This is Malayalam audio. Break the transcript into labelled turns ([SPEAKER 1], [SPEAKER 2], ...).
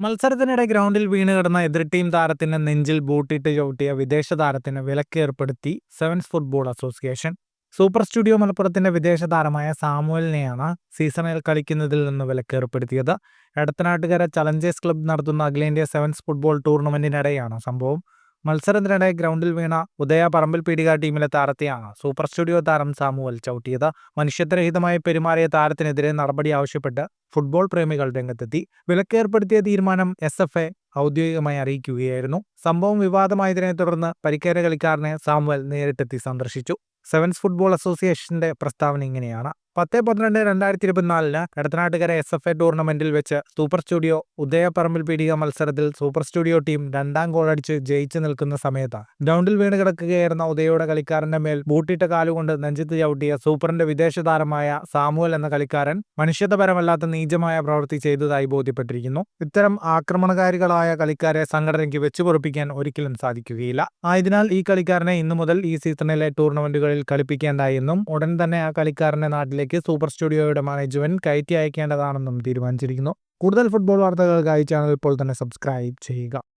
[SPEAKER 1] മത്സരത്തിനിടെ ഗ്രൗണ്ടിൽ വീണ് കിടന്ന എതിർ ടീം താരത്തിന് നെഞ്ചിൽ ബൂട്ടിട്ട് ചവിട്ടിയ വിദേശ താരത്തിന് വിലക്ക് ഏർപ്പെടുത്തി sevens football association. Super studio മലപ്പുറത്തിന്റെ വിദേശ താരമായ സാമുവലിനെയാണ് സീസണിൽ കളിക്കുന്നതിൽ നിന്ന് വിലക്ക് ഏർപ്പെടുത്തിയത് എടത്തനാട്ടുകര ചലഞ്ചേഴ്സ് ക്ലബ് നടത്തുന്ന അഖിലേന്ത്യാ സെവൻസ് ഫുട്ബോൾ ടൂർണമെന്റിനിടെയാണ് സംഭവം. മത്സരത്തിനിടെ ഗ്രൗണ്ടിൽ വീണ ഉദയ പറമ്പിൽ പീടിക ടീമിലെ താരത്തെയാണ് സൂപ്പർ സ്റ്റുഡിയോ താരം സാമുവൽ ചവിട്ടിയത്. മനുഷ്യത്വരഹിതമായി പെരുമാറിയ താരത്തിനെതിരെ നടപടി ആവശ്യപ്പെട്ട് ഫുട്ബോൾ പ്രേമികൾ രംഗത്തെത്തി. വിലക്കേർപ്പെടുത്തിയ തീരുമാനം എസ് എഫ് എ ഔദ്യോഗികമായി അറിയിക്കുകയായിരുന്നു. സംഭവം വിവാദമായതിനെ തുടർന്ന് പരിക്കേറ്റ കളിക്കാരനെ സാമുവൽ നേരിട്ടെത്തി സന്ദർശിച്ചു. സെവൻസ് ഫുട്ബോൾ അസോസിയേഷന്റെ പ്രസ്താവന ഇങ്ങനെയാണ്. പത്ത് പന്ത്രണ്ട് രണ്ടായിരത്തി ഇരുപത്തിനാലിന് കടത്തനാട്ടുകര എസ് എഫ് എ ടൂർണമെന്റിൽ വെച്ച് സൂപ്പർ സ്റ്റുഡിയോ ഉദയപറമ്പിൽ പീടിക മത്സരത്തിൽ സൂപ്പർ സ്റ്റുഡിയോ ടീം രണ്ടാം ഗോളടിച്ച് ജയിച്ചു നിൽക്കുന്ന സമയത്ത് ഗ്രൗണ്ടിൽ വീണ് കിടക്കുകയായിരുന്ന ഉദയയുടെ കളിക്കാരന്റെ മേൽ ബൂട്ടിട്ട കാലുകൊണ്ട് നെഞ്ചത്ത് ചവിട്ടിയ സൂപ്പറിന്റെ വിദേശ താരമായ സാമുവൽ എന്ന കളിക്കാരൻ മനുഷ്യത്വപരമല്ലാത്ത നീചമായ പ്രവൃത്തി ചെയ്തതായി ബോധ്യപ്പെട്ടിരിക്കുന്നു. ഇത്തരം ആക്രമണകാരികളായ കളിക്കാരെ സംഘടനയ്ക്ക് വെച്ചുപൊറപ്പിക്കാൻ ഒരിക്കലും സാധിക്കുകയില്ല. ആയതിനാൽ ഈ കളിക്കാരനെ ഇന്നു മുതൽ ഈ സീസണിലെ ടൂർണമെന്റുകളിൽ കളിപ്പിക്കേണ്ട എന്നും ഉടൻ തന്നെ ആ കളിക്കാരനെ നാട്ടിലേക്ക് സൂപ്പർ സ്റ്റുഡിയോയുടെ മാനേജ്മെന്റ് കയറ്റി അയക്കേണ്ടതാണെന്നും തീരുമാനിച്ചിരിക്കുന്നു. കൂടുതൽ ഫുട്ബോൾ വാർത്തകൾക്കായി ചാനൽ ഇപ്പോൾ തന്നെ സബ്സ്ക്രൈബ് ചെയ്യുക.